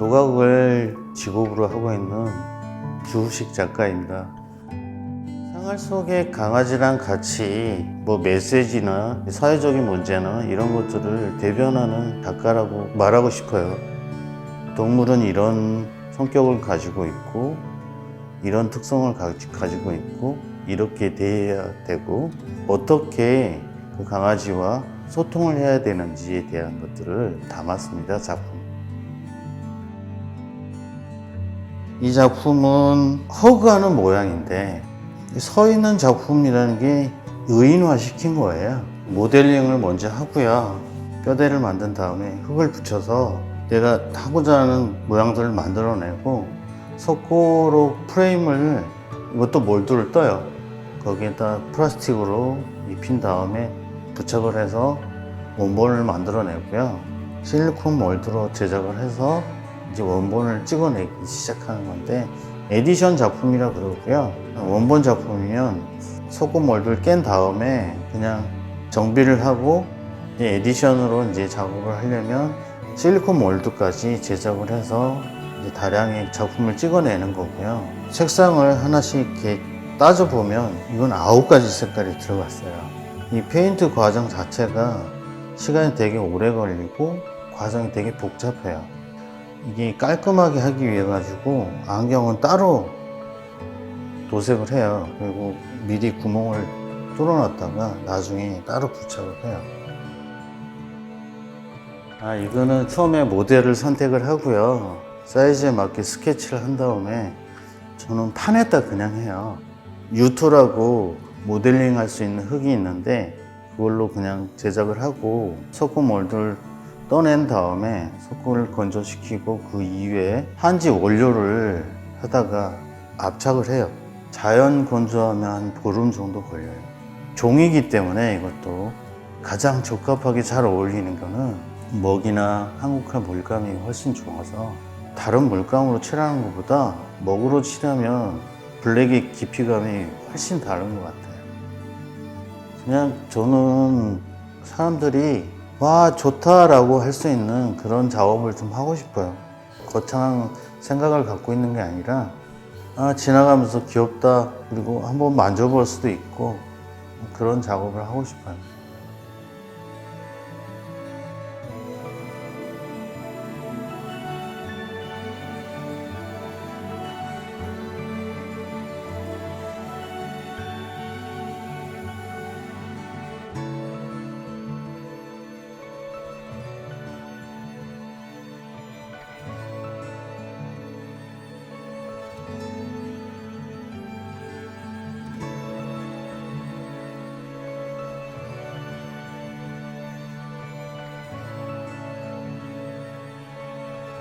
조각을 직업으로 하고 있는 주우식 작가입니다. 생활 속의 강아지랑 같이 뭐 메시지나 사회적인 문제나 이런 것들을 대변하는 작가라고 말하고 싶어요. 동물은 이런 성격을 가지고 있고 이런 특성을 가- 가지고 있고 이렇게 대해야 되고 어떻게 그 강아지와 소통을 해야 되는지에 대한 것들을 담았습니다 작품. 이 작품은 허그하는 모양인데 서 있는 작품이라는 게 의인화 시킨 거예요. 모델링을 먼저 하고요. 뼈대를 만든 다음에 흙을 붙여서 내가 하고자 하는 모양들을 만들어내고 석고로 프레임을 이것도 몰드를 떠요. 거기에다 플라스틱으로 입힌 다음에 부착을 해서 원본을 만들어내고요. 실리콘 몰드로 제작을 해서 이제 원본을 찍어내기 시작하는 건데 에디션 작품이라 그러고요. 원본 작품이면 소금 몰드를 깬 다음에 그냥 정비를 하고 이제 에디션으로 이제 작업을 하려면 실리콘 몰드까지 제작을 해서 다량의 작품을 찍어내는 거고요. 색상을 하나씩 이렇게 따져 보면 이건 아홉 가지 색깔이 들어갔어요. 이 페인트 과정 자체가 시간이 되게 오래 걸리고 과정이 되게 복잡해요. 이게 깔끔하게 하기 위해 가지고 안경은 따로 도색을 해요. 그리고 미리 구멍을 뚫어놨다가 나중에 따로 부착을 해요. 아, 이거는 처음에 모델을 선택을 하고요. 사이즈에 맞게 스케치를 한 다음에 저는 판에다 그냥 해요. 유토라고 모델링 할 수 있는 흙이 있는데 그걸로 그냥 제작을 하고 소금 몰드를 떠낸 다음에 소금을 건조시키고 그 이외에 한지 원료를 하다가 압착을 해요. 자연 건조하면 한 보름 정도 걸려요. 종이기 때문에 이것도 가장 적합하게 잘 어울리는 거는 먹이나 한국화 물감이 훨씬 좋아서 다른 물감으로 칠하는 것보다 먹으로 칠하면 블랙의 깊이감이 훨씬 다른 것 같아요. 그냥 저는 사람들이 와 좋다라고 할 수 있는 그런 작업을 좀 하고 싶어요. 거창한 생각을 갖고 있는 게 아니라 아 지나가면서 귀엽다 그리고 한번 만져볼 수도 있고 그런 작업을 하고 싶어요.